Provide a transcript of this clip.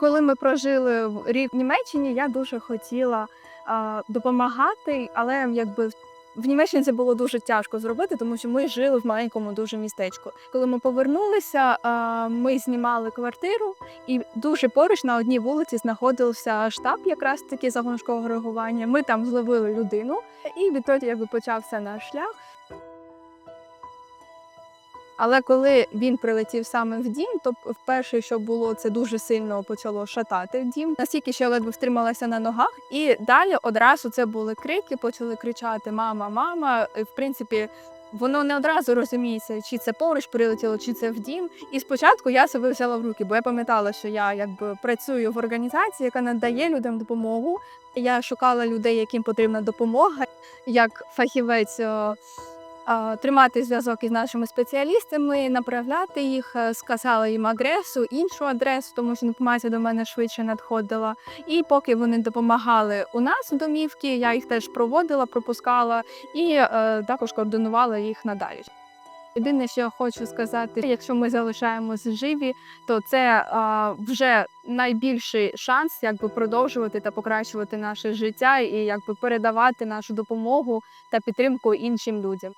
Коли ми прожили рік в Німеччині, я дуже хотіла а, допомагати, але якби в Німеччині це було дуже тяжко зробити, тому що ми жили в маленькому дуже містечку. Коли ми повернулися, а, ми знімали квартиру, і дуже поруч на одній вулиці знаходився штаб, якраз таки загонського реагування. Ми там зловили людину, і відтоді якби почався наш шлях. Але коли він прилетів саме в дім, то вперше, що було, це дуже сильно почало шатати дім. Настільки що я ледве втрималася на ногах, і далі одразу це були крики, почали кричати Мама, мама. В принципі, воно не одразу розуміється, чи це поруч прилетіло, чи це в дім. І спочатку я себе взяла в руки, бо я пам'ятала, що я якби працюю в організації, яка надає людям допомогу. Я шукала людей, яким потрібна допомога, як фахівець. Тримати зв'язок із нашими спеціалістами, направляти їх, е, сказала їм адресу, іншу адресу, тому що інформація до мене швидше надходила. І поки вони допомагали у нас в домівки, я їх теж проводила, пропускала і е, також координувала їх надалі. Єдине, що я хочу сказати, якщо ми залишаємось живі, то це а, вже найбільший шанс якби продовжувати та покращувати наше життя і якби передавати нашу допомогу та підтримку іншим людям.